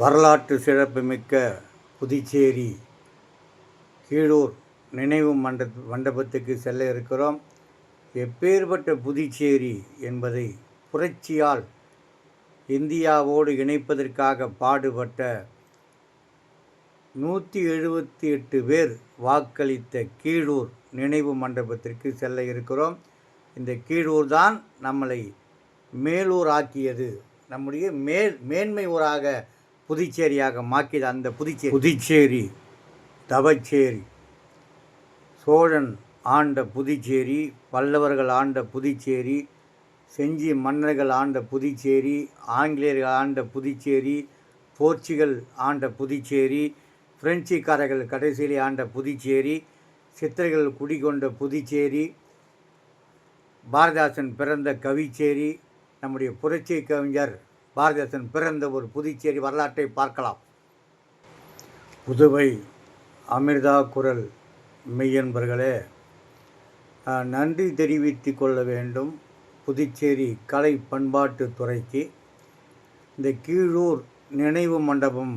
வரலாற்று சிறப்புமிக்க புதுச்சேரி கீழூர் நினைவு மண்ட மண்டபத்துக்கு செல்ல இருக்கிறோம். எப்பேற்பட்ட புதுச்சேரி என்பதை புரட்சியால் இந்தியாவோடு இணைப்பதற்காக பாடுபட்ட நூற்றி எழுபத்தி எட்டு பேர் வாக்களித்த கீழூர் நினைவு மண்டபத்திற்கு செல்ல இருக்கிறோம். இந்த கீழூர் தான் நம்மளை மேலூர் ஆக்கியது நம்முடைய மேல் மேன்மை ஊராக புதுச்சேரியாக மாக்கியது அந்த புதுச்சேரி. புதுச்சேரி தவச்சேரி. சோழன் ஆண்ட புதுச்சேரி பல்லவர்கள் ஆண்ட புதுச்சேரி செஞ்சி மன்னர்கள் ஆண்ட புதுச்சேரி ஆங்கிலேயர்கள் ஆண்ட புதுச்சேரி போர்ச்சுகல் ஆண்ட புதுச்சேரி பிரெஞ்சுக்காரர்கள் கடைசியில் ஆண்ட புதுச்சேரி சித்தர்கள் குடிகொண்ட புதுச்சேரி பாரதாசன் பிறந்த கவிச்சேரி நம்முடைய புரட்சி கவிஞர் பாரதிதாசன் பிறந்த ஒரு புதுச்சேரி வரலாற்றை பார்க்கலாம். புதுவை அமிர்தா குரல் மெய்யன்பர்களே நன்றி தெரிவித்து கொள்ள வேண்டும் புதுச்சேரி கலை பண்பாட்டு துறைக்கு. இந்த கீழூர் நினைவு மண்டபம்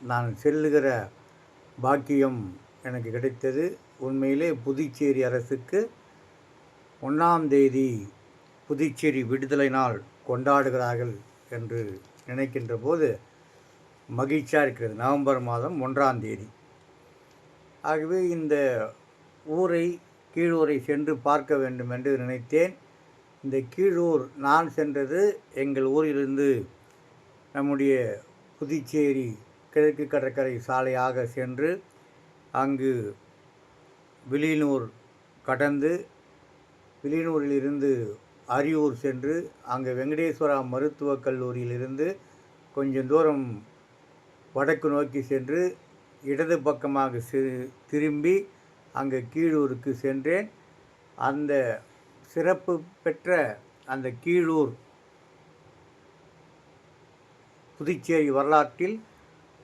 நான் செல்லுகிற பாக்கியம் எனக்கு கிடைத்தது. உண்மையிலே புதுச்சேரி அரசுக்கு ஒன்றாம் தேதி புதுச்சேரி விடுதலை நாள் கொண்டாடுகிறார்கள் என்று நினைக்கின்ற போது மகிழ்ச்சியாக இருக்கிறது. நவம்பர் மாதம் ஒன்றாம் தேதி. ஆகவே இந்த ஊரை கீழூரை சென்று பார்க்க வேண்டும் என்று நினைத்தேன். இந்த கீழூர் நான் சென்றது எங்கள் ஊரிலிருந்து நம்முடைய புதுச்சேரி கிழக்கு கடற்கரை சாலையாக சென்று அங்கு வில்லியனூர் கடந்து வில்லியனூரிலிருந்து அரியூர் சென்று அங்கே வெங்கடேஸ்வரா மருத்துவக் கல்லூரியிலிருந்து கொஞ்சம் தூரம் வடக்கு நோக்கி சென்று இடது பக்கமாக சி- திரும்பி அங்கே கீழூருக்கு சென்றேன். அந்த சிறப்பு பெற்ற அந்த கீழூர் புதுச்சேரி வரலாற்றில்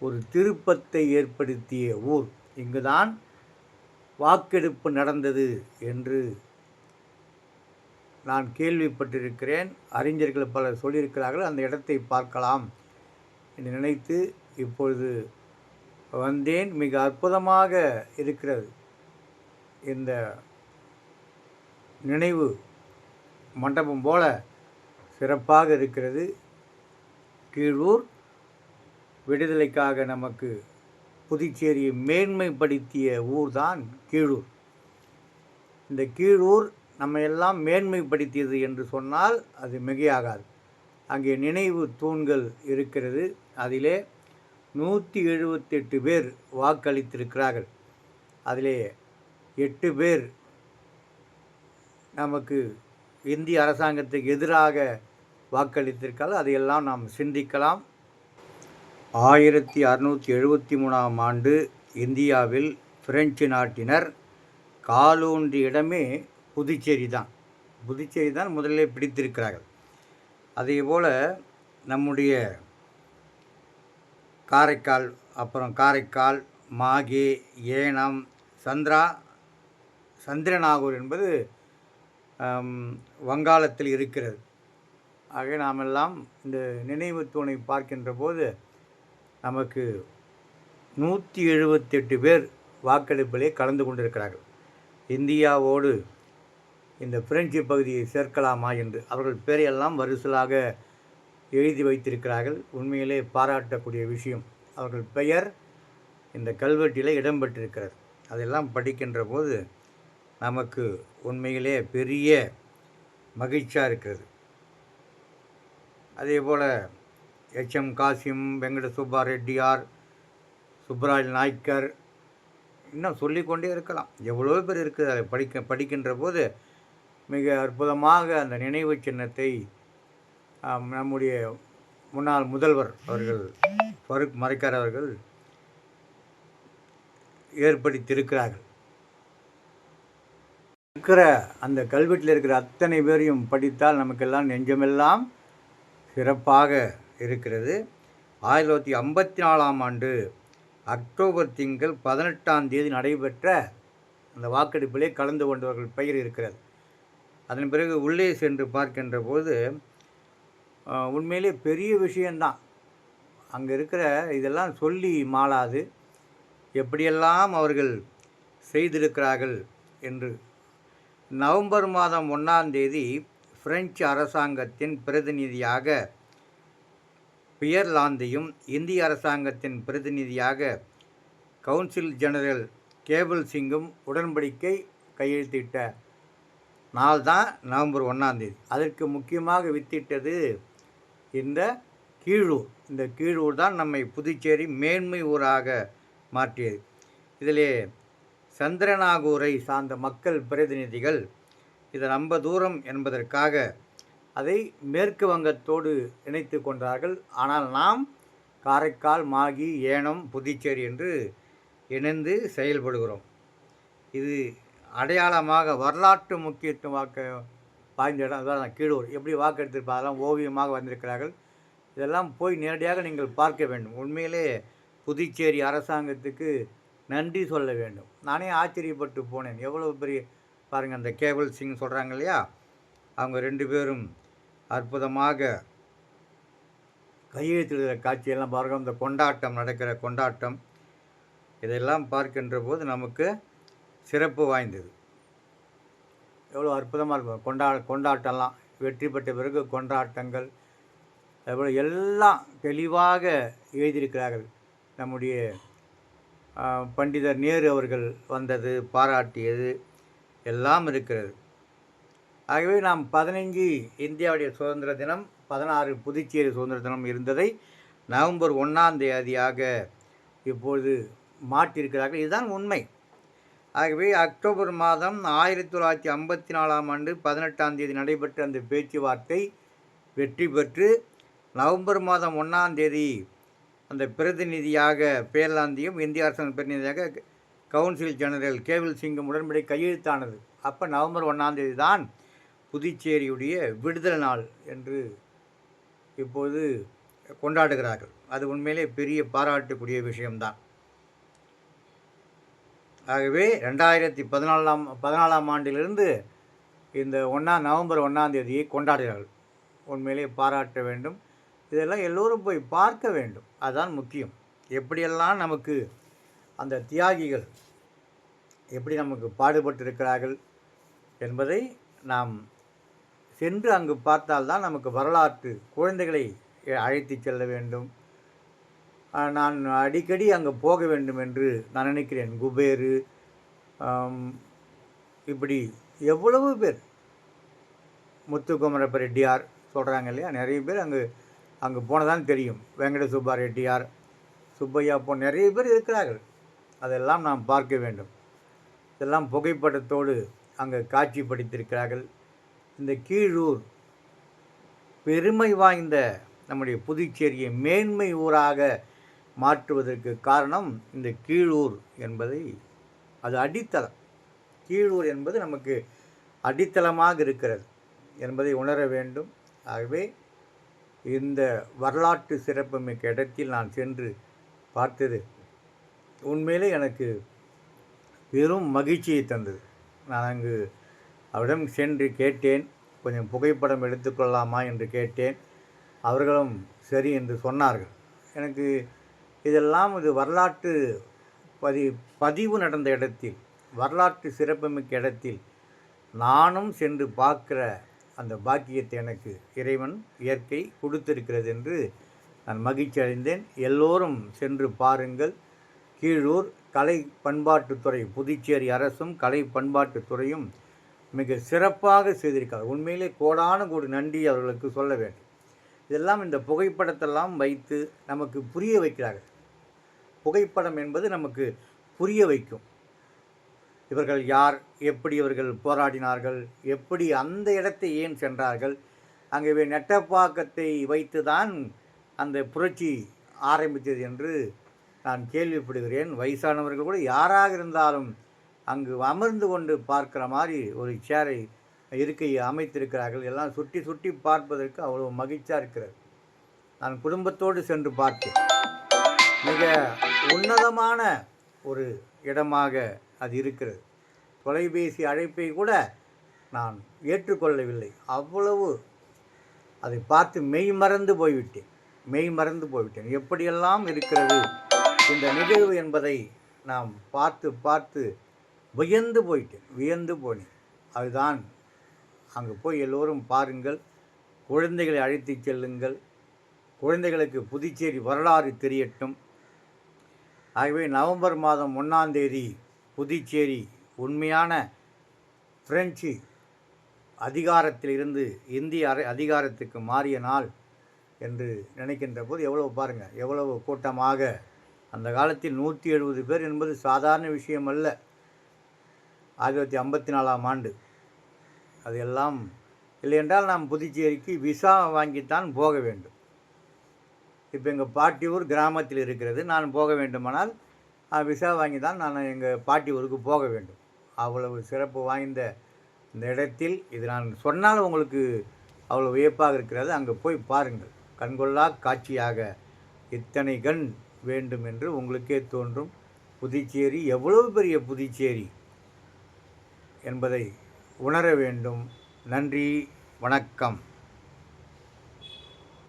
ஒரு திருப்பத்தை ஏற்படுத்திய ஊர். இங்குதான் வாக்கெடுப்பு நடந்தது என்று நான் கேள்விப்பட்டிருக்கிறேன். அறிஞர்கள் பலர் சொல்லியிருக்கிறார்கள். அந்த இடத்தை பார்க்கலாம் என்று நினைத்து இப்பொழுது வந்தேன். மிக அற்புதமாக இருக்கிறது. இந்த நினைவு மண்டபம் போல சிறப்பாக இருக்கிறது. கீழூர் விடுதலைக்காக நமக்கு புதுச்சேரியை மேன்மைப்படுத்திய ஊர்தான் கீழூர். இந்த கீழூர் நம்ம எல்லாம் மேன்மைப்படுத்தியது என்று சொன்னால் அது மிகையாகாது. அங்கே நினைவு தூண்கள் இருக்கிறது. அதிலே நூற்றி எழுபத்தெட்டு பேர் வாக்களித்திருக்கிறார்கள். அதிலே எட்டு பேர் நமக்கு இந்திய அரசாங்கத்துக்கு எதிராக வாக்களித்திருக்கால் அதையெல்லாம் நாம் சிந்திக்கலாம். ஆயிரத்தி அறுநூற்றி எழுபத்தி மூணாம் ஆண்டு இந்தியாவில் பிரெஞ்சு நாட்டினர் காலூன்றிய இடமே புதுச்சேரி தான். புதுச்சேரி தான் முதலிலே பிடித்திருக்கிறார்கள். அதே போல் நம்முடைய காரைக்கால் அப்புறம் காரைக்கால் மாகே ஏனம் சந்திரா சந்திரநாகூர் என்பது வங்காளத்தில் இருக்கிறது. ஆக நாமெல்லாம் இந்த நினைவு தூணை பார்க்கின்ற போது நமக்கு நூற்றி எழுபத்தெட்டு பேர் வாக்கெடுப்பிலே கலந்து கொண்டிருக்கிறார்கள். இந்தியாவோடு இந்த பிரெஞ்சு பகுதியை சேர்க்கலாமா என்று அவர்கள் பேரையெல்லாம் வரிசலாக எழுதி வைத்திருக்கிறார்கள். உண்மையிலே பாராட்டக்கூடிய விஷயம் அவர்கள் பெயர் இந்த கல்வெட்டில் இடம்பெற்றிருக்கிறது. அதெல்லாம் படிக்கின்ற போது நமக்கு உண்மையிலே பெரிய மகிழ்ச்சியாக இருக்கிறது. அதே போல் எச்எம் காசிம் வெங்கட சுப்பா ரெட்டியார் சுப்ராஜ் நாய்க்கர் இன்னும் சொல்லிக்கொண்டே இருக்கலாம். எவ்வளோ பேர் இருக்குது அதை படிக்க படிக்கின்ற போது மிக அற்புதமாக அந்த நினைவு சின்னத்தை நம்முடைய முன்னாள் முதல்வர் அவர்கள் ஃபருக் மறைக்கார் அவர்கள் ஏற்படுத்தியிருக்கிறார்கள். இருக்கிற அந்த கல்வெட்டில் இருக்கிற அத்தனை பேரையும் படித்தால் நமக்கெல்லாம் நெஞ்சமெல்லாம் சிறப்பாக இருக்கிறது. ஆயிரத்தி தொள்ளாயிரத்தி ஐம்பத்தி நாலாம் ஆண்டு அக்டோபர் திங்கள் பதினெட்டாம் தேதி நடைபெற்ற அந்த வாக்கெடுப்பிலே கலந்து கொண்டவர்கள் பெயர் இருக்கிறது. அதன் பிறகு உள்ளே சென்று பார்க்கின்ற போது உண்மையிலே பெரிய விஷயந்தான். அங்கே இருக்கிற இதெல்லாம் சொல்லி மாளாது. எப்படியெல்லாம் அவர்கள் செய்திருக்கிறார்கள் என்று. நவம்பர் மாதம் ஒன்றாம் தேதி பிரெஞ்சு அரசாங்கத்தின் பிரதிநிதியாக பியர்லாந்தையும் இந்திய அரசாங்கத்தின் பிரதிநிதியாக கவுன்சில் ஜெனரல் கேபிள் சிங்கும் உடன்படிக்கை கையெழுத்திட்ட நாள் தான் நவம்பர் ஒன்றாந்தேதி அதற்கு முக்கியமாக வித்திட்டது இந்த கீழூர். இந்த கீழூர் தான் நம்மை புதுச்சேரி மேன்மை ஊராக மாற்றியது. இதிலே சந்திரநாகூரை சார்ந்த மக்கள் பிரதிநிதிகள் இது ரொம்ப தூரம் என்பதற்காக அதை மேற்கு வங்கத்தோடு இணைத்து கொண்டார்கள். ஆனால் நாம் காரைக்கால் மாகி ஏனம் புதுச்சேரி என்று இணைந்து செயல்படுகிறோம். இது அடையாளமாக வரலாற்று முக்கியத்துவம் வாக்க வாய்ந்த இடம் அதான் கீழூர். எப்படி வாக்கெடுத்திருப்பா அதெல்லாம் ஓவியமாக வந்திருக்கிறார்கள். இதெல்லாம் போய் நேரடியாக நீங்கள் பார்க்க வேண்டும். உண்மையிலே புதுச்சேரி அரசாங்கத்துக்கு நன்றி சொல்ல வேண்டும். நானே ஆச்சரியப்பட்டு போனேன். எவ்வளோ பெரிய பாருங்கள் அந்த கேபிள் சிங் சொல்கிறாங்க இல்லையா? அவங்க ரெண்டு பேரும் அற்புதமாக கையெழுத்திடுகிற காட்சியெல்லாம் பாருங்கள் இந்த கொண்டாட்டம் நடக்கிற கொண்டாட்டம். இதெல்லாம் பார்க்கின்ற போது நமக்கு சிறப்பு வாய்ந்தது. எவ்வளோ அற்புதமாக இருக்கும். கொண்டா கொண்டாட்டம்லாம். வெற்றி பெற்ற பிறகு கொண்டாட்டங்கள் அதுபோல் எல்லாம் தெளிவாக எழுதியிருக்கிறார்கள். நம்முடைய பண்டிதர் நேரு அவர்கள் வந்தது பாராட்டியது எல்லாம் இருக்கிறது. ஆகவே நாம் பதினைஞ்சு இந்தியாவுடைய சுதந்திர தினம் பதினாறு புதுச்சேரி சுதந்திர தினம் இருந்ததை நவம்பர் ஒன்றாம் தேதியாக இப்பொழுது மாற்றியிருக்கிறார்கள். இதுதான் உண்மை. ஆகவே அக்டோபர் மாதம் ஆயிரத்தி தொள்ளாயிரத்தி ஐம்பத்தி நாலாம் ஆண்டு பதினெட்டாம் தேதி நடைபெற்ற அந்த பேச்சுவார்த்தை வெற்றி பெற்று நவம்பர் மாதம் ஒன்றாம் தேதி அந்த பிரதிநிதியாக பேர்லாந்தியும் இந்திய அரசாங்க பிரதிநிதியாக கவுன்சில் ஜெனரல் கேவில் சிங்கும் உடன்படி கையெழுத்தானது. அப்போ நவம்பர் ஒன்றாம் தேதி தான் புதுச்சேரியுடைய விடுதலை நாள் என்று இப்போது கொண்டாடுகிறார்கள். அது உண்மையிலே பெரிய பாராட்டுக்குரிய விஷயம்தான். ஆகவே ரெண்டாயிரத்தி பதினாலாம் பதினாலாம் ஆண்டிலிருந்து இந்த ஒன்றாம் நவம்பர் ஒன்றாம் தேதியை கொண்டாடுகிறார்கள். உண்மையிலே பாராட்ட வேண்டும். இதெல்லாம் எல்லோரும் போய் பார்க்க வேண்டும். அதுதான் முக்கியம். எப்படியெல்லாம் நமக்கு அந்த தியாகிகள் எப்படி நமக்கு பாடுபட்டிருக்கிறார்கள் என்பதை நாம் சென்று அங்கு பார்த்தால்தான் நமக்கு வரலாற்று குழந்தைகளை அழைத்து செல்ல வேண்டும். நான் அடிக்கடி அங்கே போக வேண்டும் என்று நான் நினைக்கிறேன். குபேரு இப்படி எவ்வளவு பேர்? முத்துக்குமரப்ப ரெட்டியார் சொல்கிறாங்க இல்லையா? நிறைய பேர் அங்கே அங்கே போனதான் தெரியும். வெங்கட சுப்பா ரெட்டியார் சுப்பையா போ நிறைய பேர் இருக்கிறார்கள். அதெல்லாம் நாம் பார்க்க வேண்டும். இதெல்லாம் புகைப்படத்தோடு அங்கே காட்சிப்படுத்தியிருக்கிறார்கள் இந்த கீழூர் பெருமை வாய்ந்த நம்முடைய புதுச்சேரியை மேன்மை ஊராக மாற்றுவதற்கு காரணம் இந்த கீழூர் என்பதை அது அடித்தளம். கீழூர் என்பது நமக்கு அடித்தளமாக இருக்கிறது என்பதை உணர வேண்டும். ஆகவே இந்த வரலாற்று சிறப்புமிக்க இடத்தில் நான் சென்று பார்த்தது உண்மையிலே எனக்கு பெரும் மகிழ்ச்சியை தந்தது. நான் அங்கு அவரிடம் சென்று கேட்டேன். கொஞ்சம் புகைப்படம் எடுத்துக்கொள்ளலாமா என்று கேட்டேன். அவர்களும் சரி என்று சொன்னார்கள். எனக்கு இதெல்லாம் இது வரலாற்று பதி பதிவு நடந்த இடத்தில் வரலாற்று சிறப்புமிக்க இடத்தில் நானும் சென்று பார்க்குற அந்த பாக்கியத்தை எனக்கு இறைவன் இயற்கை கொடுத்திருக்கிறது என்று நான் மகிழ்ச்சி அடைந்தேன். எல்லோரும் சென்று பாருங்கள். கீழூர் கலை பண்பாட்டுத்துறை புதுச்சேரி அரசும் கலை பண்பாட்டுத்துறையும் மிக சிறப்பாக செய்திருக்கிறார். உண்மையிலே கோடான கோடி நன்றி அவர்களுக்கு சொல்ல வேண்டும். இதெல்லாம் இந்த புகைப்படத்தெல்லாம் வைத்து நமக்கு புரிய வைக்கிறார்கள். புகைப்படம் என்பது நமக்கு புரிய வைக்கும். இவர்கள் யார்? எப்படி இவர்கள் போராடினார்கள்? எப்படி அந்த இடத்தை ஏன் சென்றார்கள்? அங்கே நெட்டப்பாக்கத்தை வைத்து தான் அந்த புரட்சி ஆரம்பித்தது என்று நான் கேள்விப்படுகிறேன். வயசானவர்கள் கூட யாராக இருந்தாலும் அங்கு அமர்ந்து கொண்டு பார்க்குற மாதிரி ஒரு சேரை இருக்கையை அமைத்திருக்கிறார்கள். எல்லாம் சுற்றி சுற்றி பார்ப்பதற்கு அவ்வளோ மகிழ்ச்சியாக இருக்கிறது. நான் குடும்பத்தோடு சென்று பார்த்தேன். மிக உன்னதமான ஒரு இடமாக அது இருக்கிறது. தொலைபேசி அழைப்பை கூட நான் ஏற்றுக்கொள்ளவில்லை. அவ்வளவு அதை பார்த்து மெய் மறந்து போய்விட்டேன். மெய் மறந்து போய்விட்டேன். எப்படியெல்லாம் இருக்கிறது இந்த நிகழ்வு என்பதை நாம் பார்த்து பார்த்து வியந்து போயிட்டேன். வியந்து போனேன். அதுதான் அங்கே போய் எல்லோரும் பாருங்கள். குழந்தைகளை அழைத்துச் செல்லுங்கள். குழந்தைகளுக்கு புதுச்சேரி வரலாறு தெரியட்டும். ஆகவே நவம்பர் மாதம் ஒன்றாந்தேதி புதுச்சேரி உண்மையான பிரெஞ்சு அதிகாரத்தில் இருந்து இந்திய அரை அதிகாரத்துக்கு மாறிய நாள் என்று நினைக்கின்ற போது எவ்வளவு பாருங்கள் எவ்வளவு கூட்டமாக. அந்த காலத்தில் நூற்றி எழுபது பேர் என்பது சாதாரண விஷயம் அல்ல. ஆயிரத்தி தொள்ளாயிரத்தி ஐம்பத்தி நாலாம் ஆண்டு. அது எல்லாம் இல்லையென்றால் நாம் புதுச்சேரிக்கு விசா வாங்கித்தான் போக வேண்டும். இப்போ எங்கள் பாட்டி ஊர் கிராமத்தில் இருக்கிறது. நான் போக வேண்டுமானால் விசா வாங்கி தான் நான் எங்கள் பாட்டி ஊருக்கு போக வேண்டும். அவ்வளவு சிறப்பு வாய்ந்த இந்த இடத்தில் இது நான் சொன்னால் உங்களுக்கு அவ்வளோ வியப்பாக இருக்கிறது. அங்கே போய் பாருங்கள். கண்கொள்ளா காட்சியாக இத்தனை கண் வேண்டும் என்று உங்களுக்கே தோன்றும். புதுச்சேரி எவ்வளவு பெரிய புதுச்சேரி என்பதை உணர வேண்டும். நன்றி வணக்கம்.